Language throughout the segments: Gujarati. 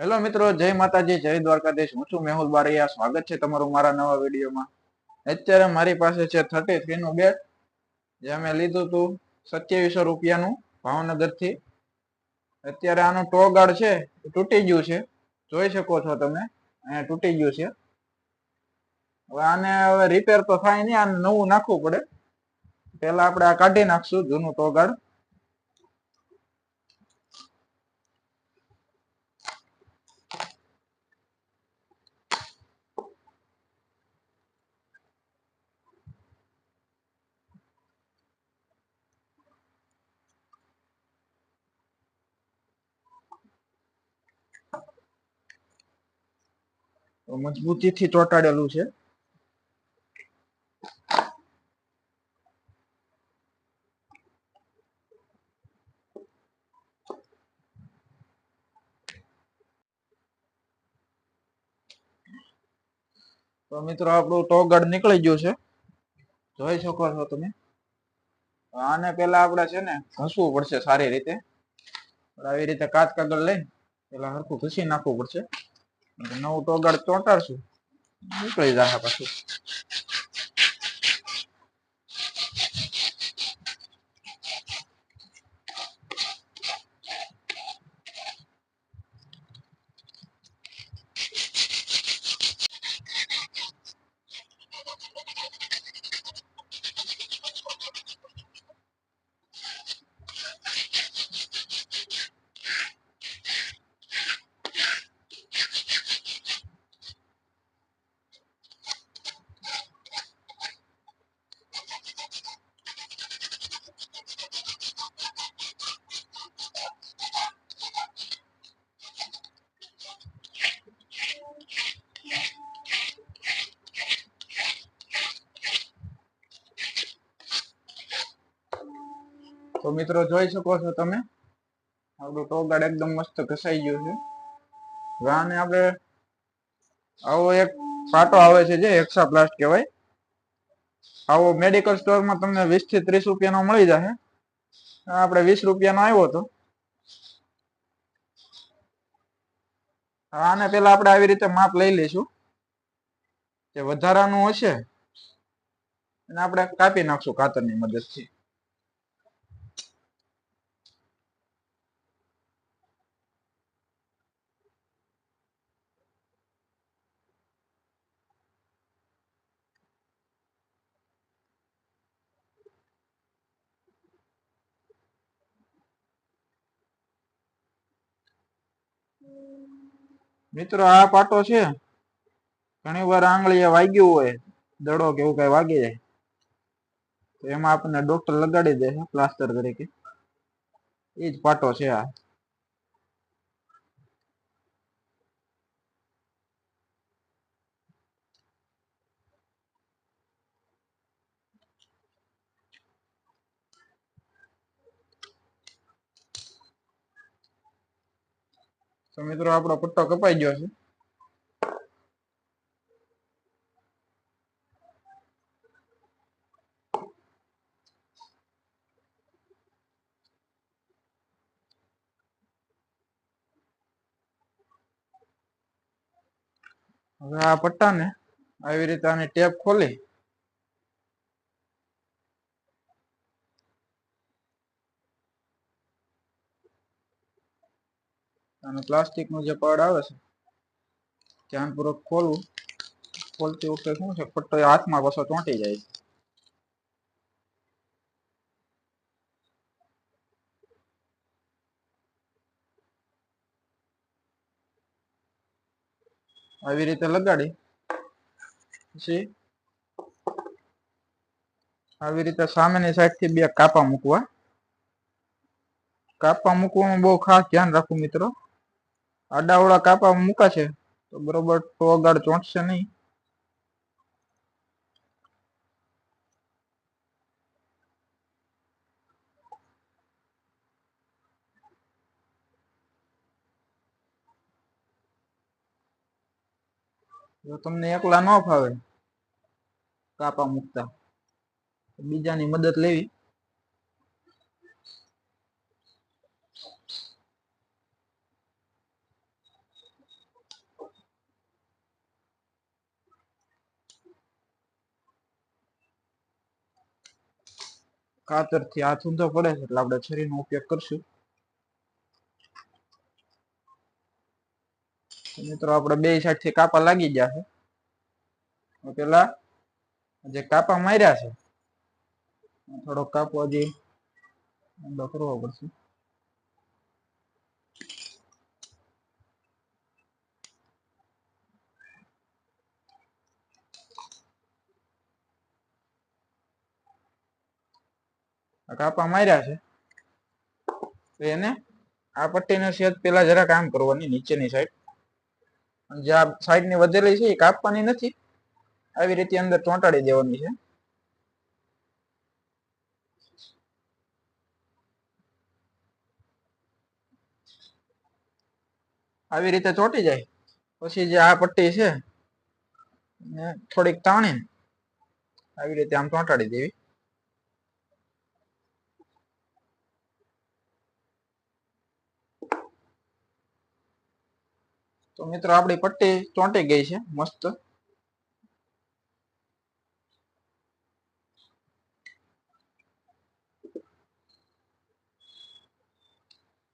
હેલો મિત્રો, જય માતાજી, જય દ્વારકાધીશ. હું છું મેહુલ બારૈયા. સ્વાગત છે તમારું મારા નવા વિડીયોમાં. અત્યારે મારી પાસે છે થર્ટી થ્રી નું બેટ જે અમે લીધું હતું સત્યાવીસો રૂપિયાનું ભાવનગરથી અત્યારે આનું ટોગાડ છે તૂટી ગયું છે. જોઈ શકો છો તમે, અહીંયા તૂટી ગયું છે. હવે આને હવે રિપેર તો થાય નહીં, આને નવું નાખવું પડે. પેલા આપણે આ કાઢી નાખશું, જૂનું ટોગાડ મજબૂતીથી ચોંટાડેલું છે. તો મિત્રો, આપણું ટોગડ નીકળી ગયું છે. જોઈ શકો છો તમે. આને પેલા આપણે છે ને ઘસવું પડશે સારી રીતે. આવી રીતે કાચ કાગળ લઈ પેલા હરખું ઘસી નાખવું પડશે. નવું ટોગડ ચોંટાડશું. નીકળી જશે પાછું. તો મિત્રો જોઈ શકો છો તમે. આપણું ટોગાડ એકદમ મસ્ત ઘસાઈ ગયું છે. હવે આપણે આવો એક પાટો આવે છે જે પ્લાસ્ટ કહેવાય. આવો મેડિકલ સ્ટોરમાં તમને વીસથી ત્રીસ રૂપિયાનો મળી જશે આપણે વીસ રૂપિયાનો આવ્યો હતો. આને પેલા આપણે આવી રીતે માપ લઈ લઈશું. જે વધારાનું હશે એને આપણે કાપી નાખશું કાતરની મદદથી. મિત્રો, આ પાટો છે. ઘણી વાર આંગળીએ વાગ્યું હોય, દડો કે એવું કઈ વાગી જાય. તો એમાં આપણને ડોક્ટર લગાડી દે પ્લાસ્ટર તરીકે. એ જ પાટો છે આ. તો મિત્રો આપણો પટ્ટો કપાઈ ગયો છે. હવે આ પટ્ટાને આવી રીતે આની ટેપ ખોલી અને પ્લાસ્ટિકનું જે પડ આવે છે ધ્યાનપૂર્વક ખોલવું. ખોલતી વખતે શું છે પટ્ટો હાથમાં પાછો ચોંટી જાય છે. આવી રીતે લગાડી, પછી આવી રીતે સામેની સાઈડથી બે કાપા મૂકવા. કાપા મૂકવામાં બહુ ખાસ ધ્યાન રાખવું મિત્રો. આડાવડા કાપા મુકાશે તો બરોબર ટોગાડ ચોંટશે નહીં. જો તમને એકલા ન ફાવે કાપા મૂકતા બીજાની મદદ લેવી. કાતરથી હાથ ઊંધો પડે એટલે આપણે છરીનો ઉપયોગ કરશું. મિત્રો આપણે બે સાઈડથી કાપા લાગી ગયા છે. પેલા જે કાપા માર્યા છે થોડો કાપો હજી ઊંડો કરવો પડશે. કાપા માર્યા છે. તો એને આ પટ્ટીનો સેજ પેલા જરા કામ કરવાની નીચેની સાઈડ જે આ સાઈડની વધેલી છે એ કાપવાની નથી. આવી રીતે અંદર ચોંટાડી દેવાની છે. આવી રીતે ચોંટી જાય. પછી જે આ પટ્ટી છે થોડીક તાણી આવી રીતે આમ ચોંટાડી દેવી. તો મિત્રો આપણી પટ્ટી ચોંટી ગઈ છે, મસ્ત.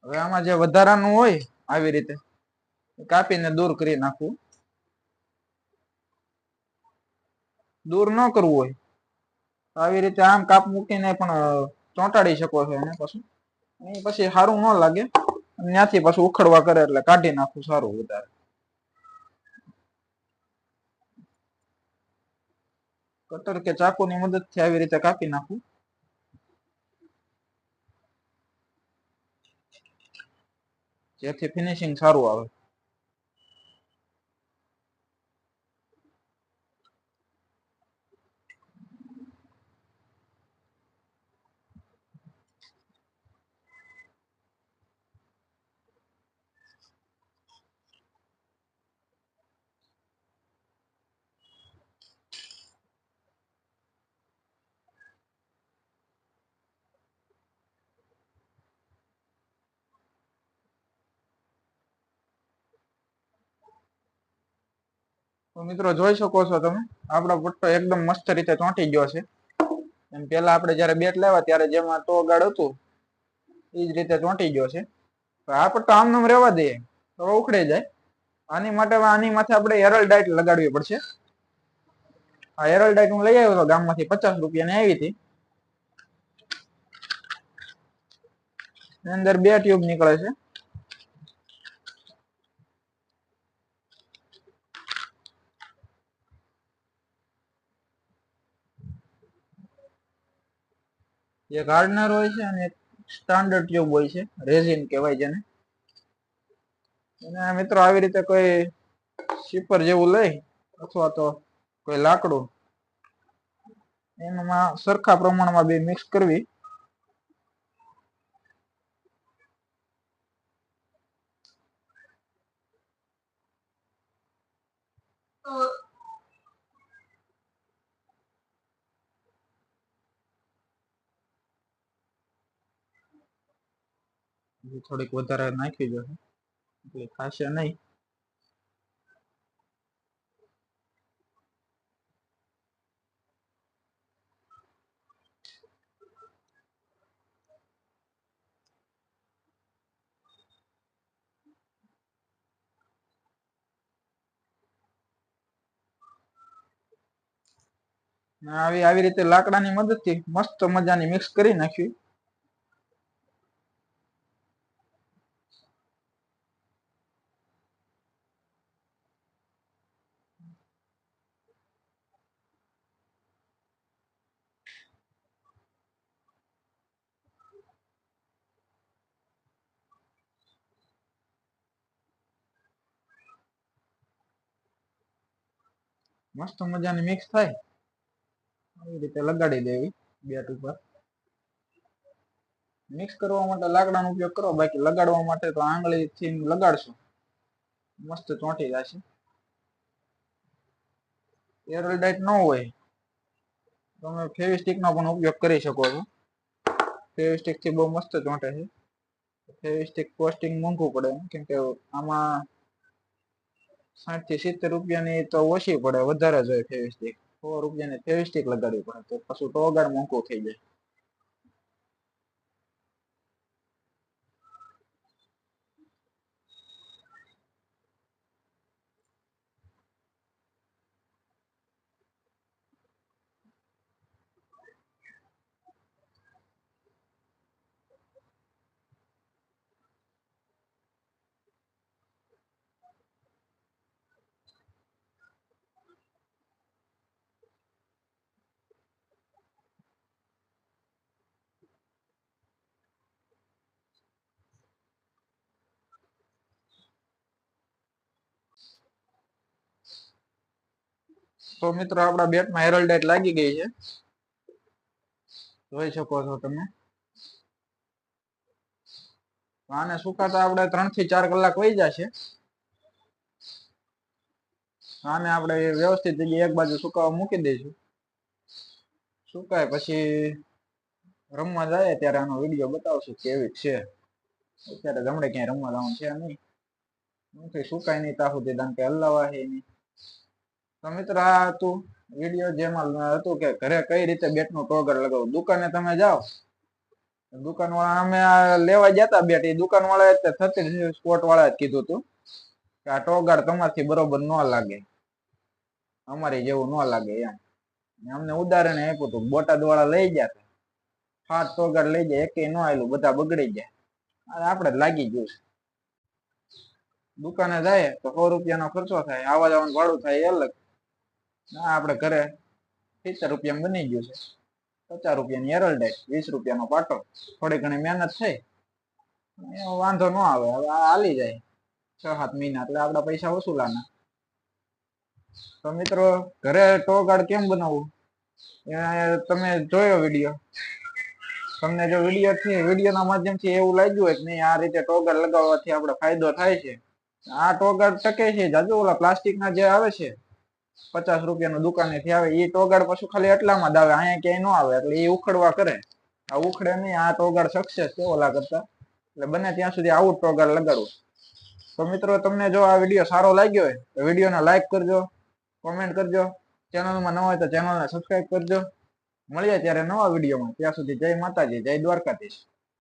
હવે આમાં જે વધારાનું હોય આવી રીતે કાપીને દૂર કરી નાખવું. દૂર ન કરવું હોય. આવી રીતે આમ કાપ મૂકીને પણ ચોંટાડી શકો છો એને પછી. પછી સારું ન લાગે. ત્યાંથી પાછું ઉખડવા કરે એટલે કાઢી નાખવું સારું વધારે. કટર કે ચાકુની મદદથી આવી રીતે કાપી નાખું. જેથી ફિનિશિંગ સારું આવે. તો મિત્રો જોઈ શકો છો તમે, આપણો પટ્ટો એકદમ મસ્ત રીતે ચોંટી ગયો છે. એમ પેલા આપણે જયારે બેટ લાવ્યા ત્યારે જેમાં તો ગાડ હતું એ જ રીતે ચોંટી ગયો છે. આ પટ્ટો આમ નામ રહેવા દઈએ તો ઉખડી જાય. આની માટે આની માથે આપણે એરલ ડાઇટ લગાડવી પડશે. આ એરલ ડાઇટ હું લઈ આવ્યો હતો ગામમાંથી પચાસ રૂપિયાની આવી હતી. અંદર બે ટ્યુબ નીકળે છે. જે ગાર્ડનર હોય છે અને એક સ્ટાન્ડર્ડ ટ્યુબ હોય છે રેઝિન કહેવાય જેને. અને મિત્રો આવી રીતે કોઈ શીપર જેવું લઈ, અથવા તો કોઈ લાકડું, એમાં સરખા પ્રમાણમાં બે મિક્સ કરવી. થોડીક વધારે નાખી દો. એટલે ખાશે નહીં. આવી આવી રીતે લાકડાની મદદથી મસ્ત મજાની મિક્સ કરી નાખ્યું મસ્ત મજાની મિક્સ થાય. આવી રીતે લગાડી દેવી બેટ ઉપર. મિક્સ કરવા માટે લાકડાનો ઉપયોગ કરો, બાકી લગાડવા માટે તો આંગળીથી લગાડશો. મસ્ત ચોંટી જશે. એરલડાઇટ ન હોય. તમે ફેવિસ્ટિકનો પણ ઉપયોગ કરી શકો છો. ફેવિસ્ટિકથી બહુ મસ્ત ચોંટે છે. ફેવિસ્ટિક કોસ્ટિંગ મોંઘું પડે, કેમ કે આમાં સાઠથી સિત્તેર રૂપિયાની તો ઓછી પડે, વધારે જોઈએ ફેવિસ્ટિક. સો રૂપિયાની ફેવિસ્ટિક લગાડવી પડે તો પછી તો વગાડ મોંઘું થઈ જાય? તો મિત્રો આપણા બેટમાં હેરલ્ડાઇટ લાગી ગઈ છે. જોઈ શકો છો તમે. આને સુકાતા આપણે ત્રણથી ચાર કલાક વહી જશે. આને આપણે વ્યવસ્થિત જગ્યાએ એક બાજુ સુકાવા મૂકી દઈશું. સુકાય પછી રમવા જાય ત્યારે આનો વીડિયો બતાવશું કેવી છે. અત્યારે જમણે ક્યાંય રમવા જવાનું છે નહીં. સુકાય નહીં તાહુ સુધી કારણ કે હલાવા છે નહીં. તો મિત્ર, આ હતું વીડિયો જેમાં હતું કે ઘરે કઈ રીતે બેટનું ટોગર લગાવવું. દુકાને તમે જાઓ. દુકાન વાળા અમે લેવા જતા બેટ. એ દુકાન વાળા થતી સ્પોટ વાળા કીધું હતું કે આ ટોગાર તમારથી બરોબર ન લાગે. અમારી જેવું ન લાગે એમ. અમને ઉદાહરણ આપ્યું હતું બોટાદ વાળા લઈ ગયા હતા સાત ટોગાર લઈ જાય એકે ન આવેલું બધા બગડી જાય. આપણે લાગી ગયું દુકાને જાય તો સો રૂપિયાનો ખર્ચો થાય, આવા જવાનું ભાડું થાય એ અલગ. ના આપણે ઘરે સિત્તેર રૂપિયામાં બની ગયું છે. પચાસ રૂપિયાની એરલ ડાઈટ વીસ રૂપિયાનો પાટો. થોડી ઘણી મહેનત થઈ. એનો વાંધો ન આવે. હવે હાલી જાય. છ સાત મહિના, એટલે આપણા પૈસા વસૂલાના. તો મિત્રો, ઘરે ટોગાર્ડ કેમ બનાવવું? તમે જોયો વીડિયો? તમને જો વિડીયોથી વિડીયોના માધ્યમથી એવું લાગ્યું હોય કે નહીં, આ રીતે ટોગાર્ડ લગાવવાથી આપણે ફાયદો થાય છે. આ ટોગાર્ડ ટકે છે જાજુ ઓલા પ્લાસ્ટિકના જે આવે છે પચાસ રૂપિયાનું દુકાનેથી આવે એ ટોગાડ પાછું ખાલી એટલામાં જ અહીંયા ક્યાંય ન આવે, એટલે એ ઉખડવા કરે. આ ઉખડે નહીં, આ ટોગાડ સક્સેસ છે ઓલા કરતા. એટલે બને ત્યાં સુધી આવું ટોગાડ લગાડવું. તો મિત્રો, તમને જો આ વીડિયો સારો લાગ્યો હોય, તો વિડીયોને લાઈક કરજો કોમેન્ટ કરજો. ચેનલમાં ન હોય તો ચેનલને સબસ્ક્રાઈબ કરજો. મળીએ ત્યારે નવા વિડીયોમાં ત્યાં સુધી જય માતાજી, જય દ્વારકાધીશ.